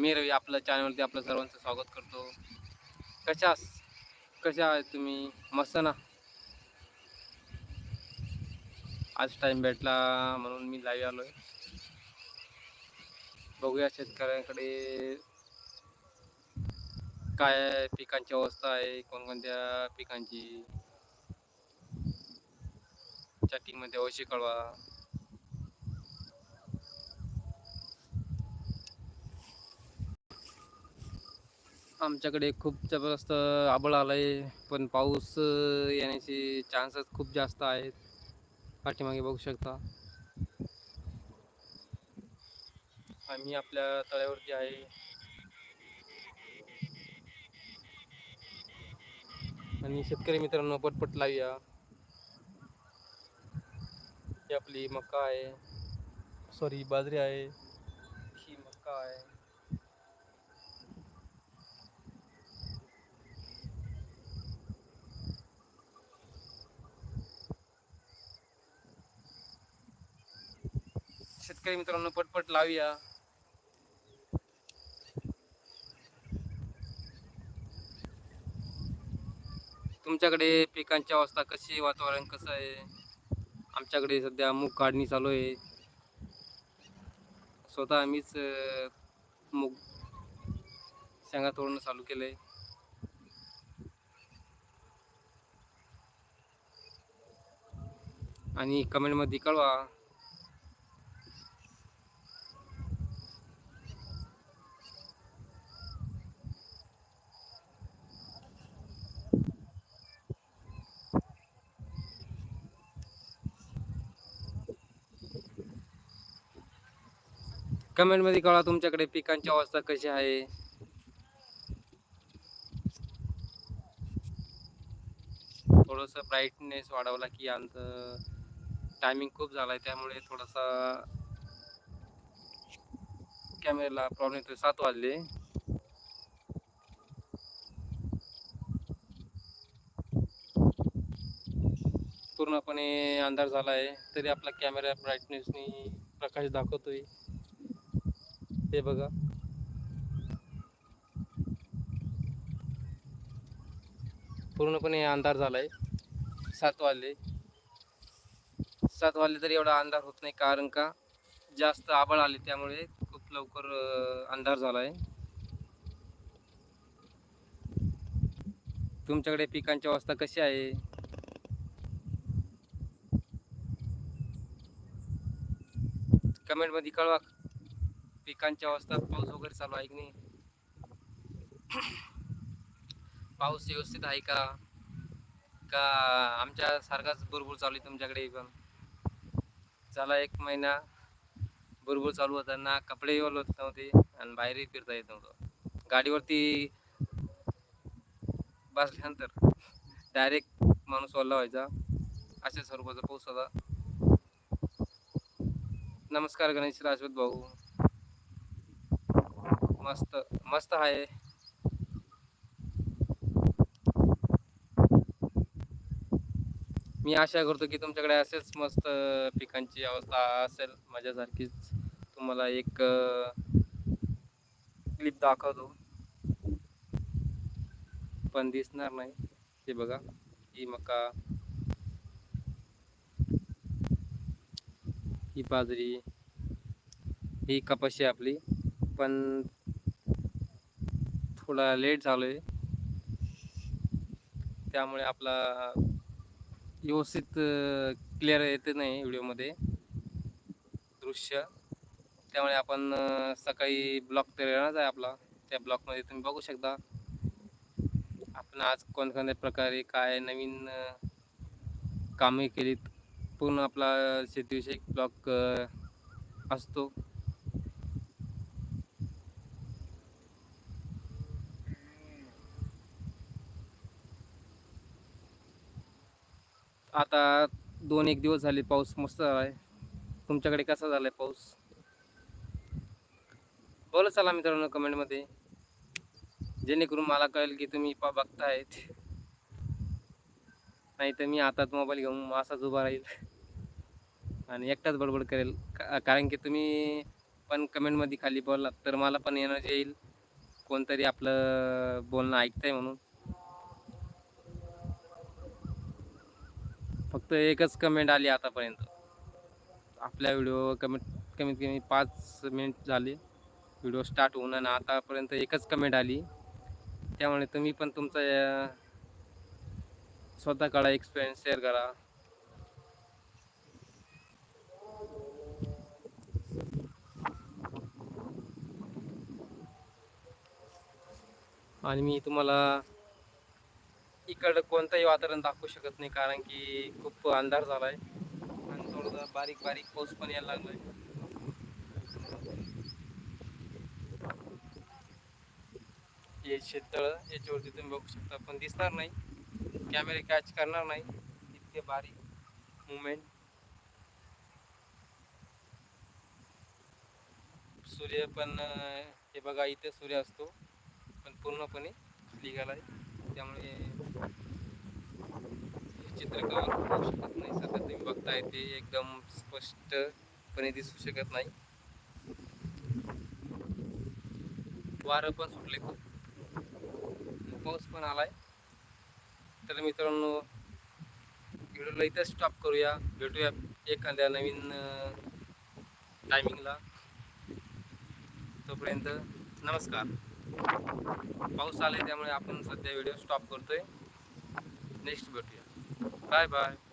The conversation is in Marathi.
मी रवी आपल्या चॅनलवरती आपलं सर्वांचं स्वागत करतो. कशा कशा आहे तुम्ही? मस्त ना? आज टाइम भेटला म्हणून मी लाईव्ह आलो आहे बघूया शेतकऱ्यांकडे काय पिकांची अवस्था आहे कोणकोणत्या पिकांची. चॅटिंगमध्ये अवश्य कळवा. आमच्याकडे खूप जबरदस्त आबळ आलंय पण पाऊस येण्याचे चान्सेस खूप जास्त आहेत. पाठीमागे बघू शकता. आम्ही आपल्या तळ्यावरती आहे. आणि शेतकरी मित्रांनो पटपट लावूया. ही आपली मका आहे. सॉरी बाजरी आहे. ही मका आहे. शेतकरी मित्रांनो पटपट लावूया. तुमच्याकडे पिकांची अवस्था कशी आहे? वातावरण कसं आहे? आमच्याकडे सध्या मूग काढणी चालू आहे. स्वतः आम्हीच मूग शेंगा तोडणं चालू केलंय. आणि कमेंटमध्ये कळवा कमेंटमध्ये कळा तुमच्याकडे पिकांची अवस्था कशी आहे. थोडंसं ब्राईटनेस वाढवला की आमचं टायमिंग खूप झालाय त्यामुळे थोडासा कॅमेऱ्याला प्रॉब्लेम येतो सात वाजले. पूर्णपणे अंधार झाला आहे तरी आपला कॅमेरा ब्राईटनेसनी प्रकाश दाखवतोय. हे बघा. पूर्णपणे अंधार झालाय. सात वाजले. सात वाजले तरी एवढा अंधार होत नाही कारण का जास्त आबळ आले त्यामुळे खूप लवकर अंधार अंधार झालाय. तुमच्याकडे पिकांची अवस्था कशी आहे? कमेंटमध्ये कळवा. पिकांची अवस्था पाऊस वगैरे चालू आहे की नाही? पाऊस व्यवस्थित आहे का? का आमच्या सारखाच बुरबुर चालू आहे तुमच्याकडे पण? चला एक महिना बुरबुर चालू होता ना कपडे होत नव्हते आणि बाहेरही फिरता येत नव्हतं. गाडीवरती बसल्यानंतर डायरेक्ट माणूस ओला व्हायचा. अशा स्वरूपाचा पाऊस होता. नमस्कार गणेश राजपूत भाऊ. मस्त मस्त आहे. मी आशा करतो की तुमच्याकडे असेच मस्त पिकांची अवस्था असेल माझ्यासारखीच तुम्हाला एक क्लिप दाखवतो. पण दिसणार नाही. हे बघा ही मका. ही बाजरी. ही कपाशी आपली. पण थोडा लेट झालो आहे त्यामुळे आपला व्यवस्थित क्लिअर येते नाही व्हिडिओमध्ये दृश्य. त्यामुळे आपण सकाळी ब्लॉक तर येणारच आहे आपला. त्या ब्लॉकमध्ये तुम्ही बघू शकता. आपण आज कोणकोणत्या प्रकारे काय नवीन कामे केलीत. पूर्ण आपला शेतीविषयक ब्लॉक असतो. आता दोन एक दिवस झाले पाऊस मस्त आहे. तुमच्याकडे कसा झालाय पाऊस? बोला चला मित्रांनो कमेंटमध्ये जेणेकरून मला कळेल की तुम्ही पा बघतायत. नाही तर मी हातात मोबाईल घेऊन असाच उभा राहील. आणि एकटाच बडबड करेल. का- कारण की तुम्ही पण कमेंटमध्ये खाली बोललात तर मला पण एनर्जी येईल. कोणतरी आपलं बोलणं ऐकतंय म्हणून. फक्त एकच कमेंट आली आतापर्यंत. आपल्या व्हिडिओ कमीत कमीत कमी पाच मिनिट झाले. व्हिडिओ स्टार्ट होऊन आणि आतापर्यंत एकच कमेंट आली. त्यामुळे तुम्ही पण तुमचा स्वतः स्वतःकडा एक्सपिरियन्स शेअर करा. आणि मी तुम्हाला इकडं कोणतंही वातावरण दाखवू शकत नाही कारण की खूप अंधार झाला आहे आणि थोडं बारीक बारीक पाऊस पण यायला लागलाय. हे शेततळ याच्यावरती तुम्ही बघू शकता पण दिसणार नाही. कॅमेरे कॅच करणार नाही. इतके बारीक मुवमेंट सूर्य पण हे बघा इथे सूर्य असतो. पण पूर्णपणे खाली आहे त्यामुळे हे चित्र कव्हर होऊ शकत नाही. सध्या तुम्ही बघताय ते एकदम स्पष्टपणे दिसू शकत नाही. वारं पण सुटले खूप. पाऊस पण आलाय. तर मित्रांनो व्हिडिओला इथं स्टॉप करूया. भेटूया एखाद्या नवीन टायमिंगला तोपर्यंत नमस्कार. पाऊस आलाय त्यामुळे आपण सध्या व्हिडिओ स्टॉप करतोय. nächsten Video. Bye bye.